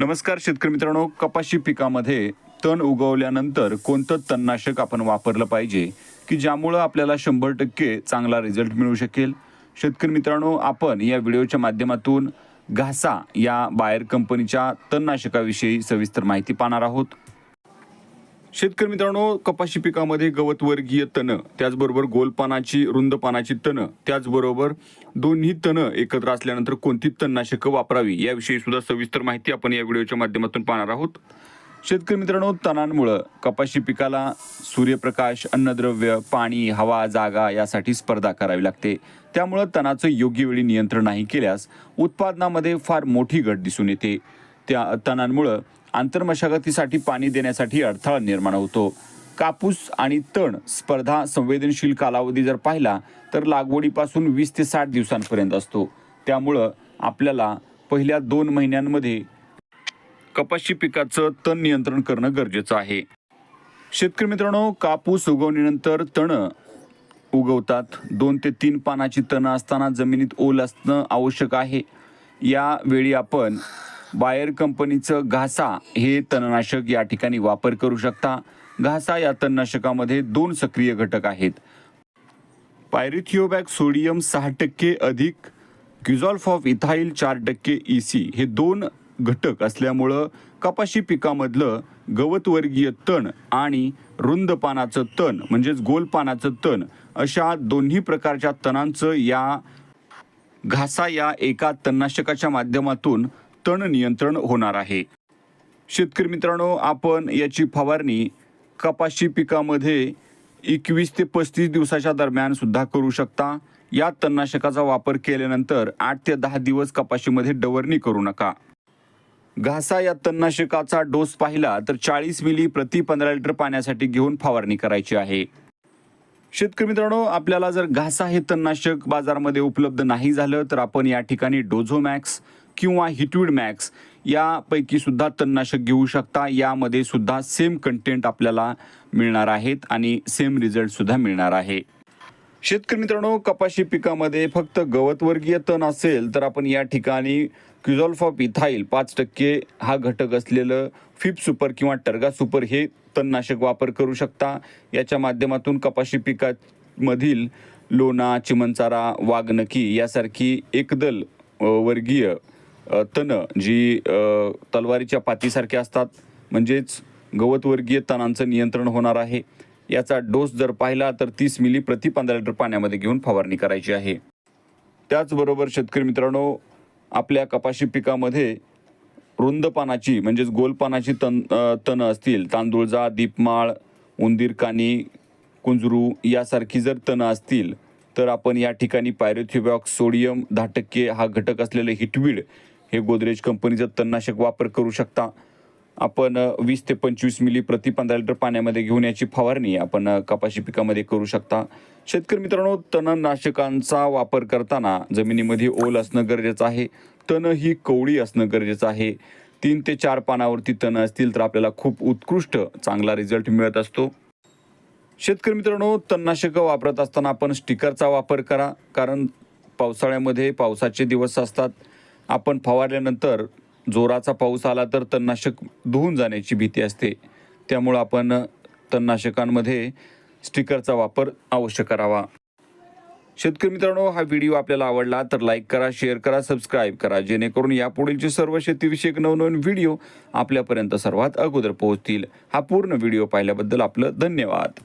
नमस्कार शेतकरी मित्रांनो कपाशी पिकामध्ये तण उगवल्यानंतर कोणतं तणनाशक आपण वापरलं पाहिजे की ज्यामुळं आपल्याला शंभर टक्के चांगला रिझल्ट मिळू शकेल? शेतकरी मित्रांनो आपण या व्हिडिओच्या माध्यमातून घासा या बायर कंपनीच्या तणनाशकाविषयी सविस्तर माहिती पाहणार आहोत. शेतकरी मित्रांनो कपाशी पिकामध्ये गवतवर्गीय तण त्याचबरोबर गोलपानाची रुंद पानाची तण त्याचबरोबर दोन्ही तण एकत्र असल्यानंतर कोणती तणनाशकं वापरावी याविषयी सुद्धा सविस्तर माहिती आपण या व्हिडिओच्या माध्यमातून पाहणार आहोत. शेतकरी मित्रांनो तणांमुळं कपाशी पिकाला सूर्यप्रकाश अन्नद्रव्य पाणी हवा जागा यासाठी स्पर्धा करावी लागते. त्यामुळं तणाचं योग्य वेळी नियंत्रण नाही केल्यास उत्पादनामध्ये फार मोठी घट दिसून येते. त्या तणांमुळं आंतरमशागतीसाठी पाणी देण्यासाठी अडथळा निर्माण होतो. कापूस आणि तण स्पर्धा संवेदनशील कालावधी जर पाहिला तर लागवडीपासून वीस ते साठ दिवसांपर्यंत असतो. त्यामुळं आपल्याला पहिल्या दोन महिन्यांमध्ये कपाशी पिकाचं तण नियंत्रण करणं गरजेचं आहे. शेतकरी मित्रांनो कापूस उगवणीनंतर तण उगवतात. दोन ते तीन पानाची तणं असताना जमिनीत ओल असणं आवश्यक आहे. यावेळी आपण बायर कंपनीचं घासा हे तणनाशक या ठिकाणी वापर करू शकता. घासा या तणनाशकामध्ये दोन सक्रिय घटक आहेत. पायरिथिओबॅक सोडियम सहा टक्के अधिक क्युझॉल्फ ऑफ इथाईल चार टक्के ई सी हे दोन घटक असल्यामुळं कपाशी पिकामधलं गवतवर्गीय तण आणि रुंद पानाचं तण म्हणजेच गोल पानाचं तण अशा दोन्ही प्रकारच्या तणांचं या घासा या एका तणनाशकाच्या माध्यमातून तण नियंत्रण होणार आहे. शेतकरी मित्रांनो आपण याची फवारणी कपाशी पिकामध्ये एकवीस ते पस्तीस दिवसाच्या दरम्यान सुद्धा करू शकता. या तणनाशकाचा वापर केल्यानंतर आठ ते दहा दिवस कपाशीमध्ये डवरणी करू नका. घासा या तणनाशकाचा डोस पाहिला तर चाळीस मिली प्रति पंधरा लिटर पाण्यासाठी घेऊन फवारणी करायची आहे. शेतकरी मित्रांनो आपल्याला जर घासा हे तणनाशक बाजारामध्ये उपलब्ध नाही झालं तर आपण या ठिकाणी डोझोमॅक्स किंवा हिटविड मॅक्स यापैकी सुद्धा तणनाशक घेऊ शकता. यामध्ये सुद्धा सेम कंटेंट आपल्याला मिळणार आहेत आणि सेम रिझल्ट सुद्धा मिळणार आहे. शेतकरी मित्रांनो कपाशी पिकामध्ये फक्त गवतवर्गीय तण असेल तर आपण या ठिकाणी क्युझॉल्फॉप इथाईल पाच टक्के हा घटक असलेलं फिप सुपर किंवा टर्गा सुपर हे तणनाशक वापर करू शकता. याच्या माध्यमातून कपाशी पिकामधील लोणा चिमणचारा वाघनकी यासारखी एकदल वर्गीय तणं जी तलवारीच्या पातीसारखे असतात म्हणजेच गवतवर्गीय तणांचं नियंत्रण होणार आहे. याचा डोस जर पाहिला तर तीस मिली प्रति पंधरा लिटर पाण्यामध्ये घेऊन फवारणी करायची आहे. त्याचबरोबर शेतकरी मित्रांनो आपल्या कपाशी पिकामध्ये रुंद पानाची म्हणजेच गोल पानाची तण तणं असतील तांदूळजा दीपमाळ उंदीर कानी कुंजरू यासारखी जर तणं असतील तर आपण या ठिकाणी पायरोथिबॉक्स सोडियम दहा टक्के हा घटक असलेले हिटवीड हे गोदरेज कंपनीचं तणनाशक वापर करू शकता. आपण वीस ते पंचवीस मिली प्रति पंधरा लिटर पाण्यामध्ये घेऊन याची फवारणी आपण कपाशी पिकामध्ये करू शकता. शेतकरी मित्रांनो तणनाशकांचा वापर करताना जमिनीमध्ये ओल असणं गरजेचं आहे. तण ही कवळी असणं गरजेचं आहे. तीन ते चार पानावरती तण असतील तर आपल्याला खूप उत्कृष्ट चांगला रिझल्ट मिळत असतो. शेतकरी मित्रांनो तणनाशकं वापरत असताना आपण स्टिकरचा वापर करा. कारण पावसाळ्यामध्ये पावसाचे दिवस असतात. आपण फवारल्यानंतर जोराचा पाऊस आला तर तणनाशक धुवून जाण्याची भीती असते. त्यामुळं आपण तणनाशकांमध्ये स्टिकरचा वापर अवश्य करावा. शेतकरी मित्रांनो हा व्हिडिओ आपल्याला आवडला तर लाईक करा शेअर करा सबस्क्राईब करा. जेणेकरून यापुढीलचे सर्व शेतीविषयक नवनवीन व्हिडिओ आपल्यापर्यंत सर्वात अगोदर पोहोचतील. हा पूर्ण व्हिडिओ पाहिल्याबद्दल आपलं धन्यवाद.